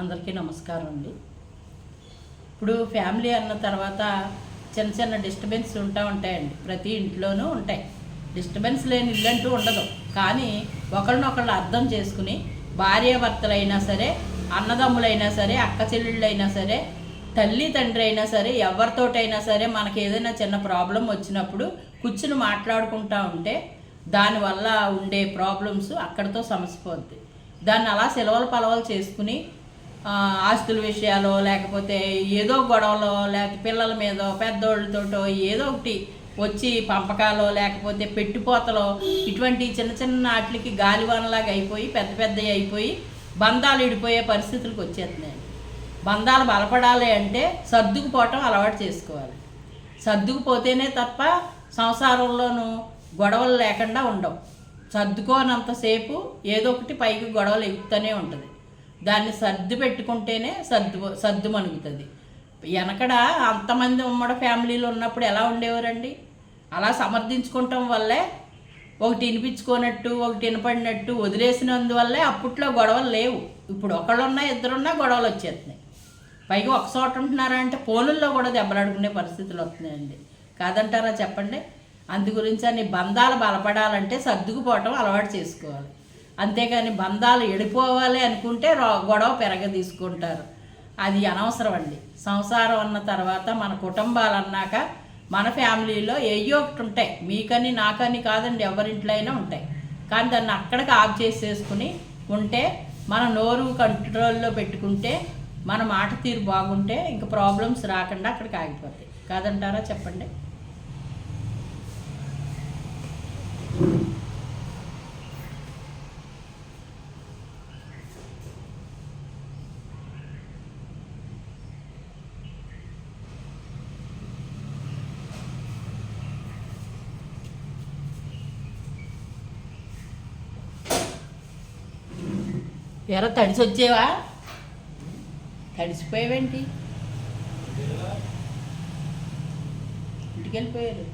అందరికీ నమస్కారం అండి. ఇప్పుడు ఫ్యామిలీ అన్న తర్వాత చిన్న చిన్న డిస్టర్బెన్స్ ఉంటా ఉంటాయండి. ప్రతి ఇంట్లోనూ ఉంటాయి. డిస్టర్బెన్స్ లేని ఇల్లు అంటూ ఉండదు. కానీ ఒకరినొకళ్ళు అర్థం చేసుకుని భార్యాభర్తలైనా సరే అన్నదమ్ములైనా సరే అక్క చెల్లెళ్ళైనా సరే తల్లి తండ్రి అయినా సరే ఎవరితోటైనా సరే మనకి ఏదైనా చిన్న ప్రాబ్లం వచ్చినప్పుడు కూర్చుని మాట్లాడుకుంటా ఉంటే దానివల్ల ఉండే ప్రాబ్లమ్స్ అక్కడితో సమసిపోద్ది. దాన్ని అలా సెలవులు పలవలు చేసుకుని ఆస్తుల విషయాలు లేకపోతే ఏదో గొడవలో లేకపోతే పిల్లల మీద పెద్దోళ్ళతోటో ఏదో ఒకటి వచ్చి పంపకాలో లేకపోతే పెట్టిపోతలో ఇటువంటి చిన్న చిన్న వాటికి గాలివానలాగా అయిపోయి పెద్ద పెద్దవి అయిపోయి బంధాలు ఇడిపోయే పరిస్థితులకు వచ్చేస్తున్నాయి బంధాలు బలపడాలి అంటే సర్దుకుపోవటం అలవాటు చేసుకోవాలి. సర్దుకుపోతేనే తప్ప సంసారంలోనూ గొడవలు లేకుండా ఉండవు. సర్దుకోనంతసేపు ఏదో ఒకటి పైకి గొడవలు ఎగుతూనే ఉంటుంది. దాన్ని సర్దు పెట్టుకుంటేనే సర్దు సర్దు మణుగుతుంది. వెనకడ అంతమంది ఉమ్మడ ఫ్యామిలీలు ఉన్నప్పుడు ఎలా ఉండేవారండి? అలా సమర్థించుకోవటం వల్లే ఒకటి వినిపించుకోనట్టు ఒకటి వినపడినట్టు వదిలేసినందువల్లే అప్పట్లో గొడవలు లేవు. ఇప్పుడు ఒకళ్ళున్నా ఇద్దరున్నా గొడవలు వచ్చేస్తున్నాయి. పైగా ఒక చోట ఉంటున్నారా అంటే ఫోనుల్లో కూడా దెబ్బలాడుకునే పరిస్థితులు వస్తున్నాయండి. కాదంటారా చెప్పండి? అందు గురించి అని బంధాలు బలపడాలంటే సర్దుకుపోవటం అలవాటు చేసుకోవాలి. అంతేకాని బంధాలు ఎడిపోవాలి అనుకుంటే రో- గొడవ పెరగ తీసుకుంటారు అది అనవసరం అండి సంసారం అన్న తర్వాత మన కుటుంబాలు అన్నాక మన ఫ్యామిలీలో ఏయో ఒకటి ఉంటాయి. మీకని నాకని కాదండి ఎవరింట్లో అయినా ఉంటాయి. కానీ దాన్ని అక్కడికి ఆఫ్ చేసేసుకుని ఉంటే మన నోరు కంట్రోల్లో పెట్టుకుంటే మన మాట తీరు బాగుంటే ఇంక ప్రాబ్లమ్స్ రాకుండా అక్కడికి ఆగిపోతాయి. కాదంటారా చెప్పండి? ఎరా తడిసి వచ్చేవా తడిసిపోయావేంటి? ఇంటికి వెళ్ళిపోయారు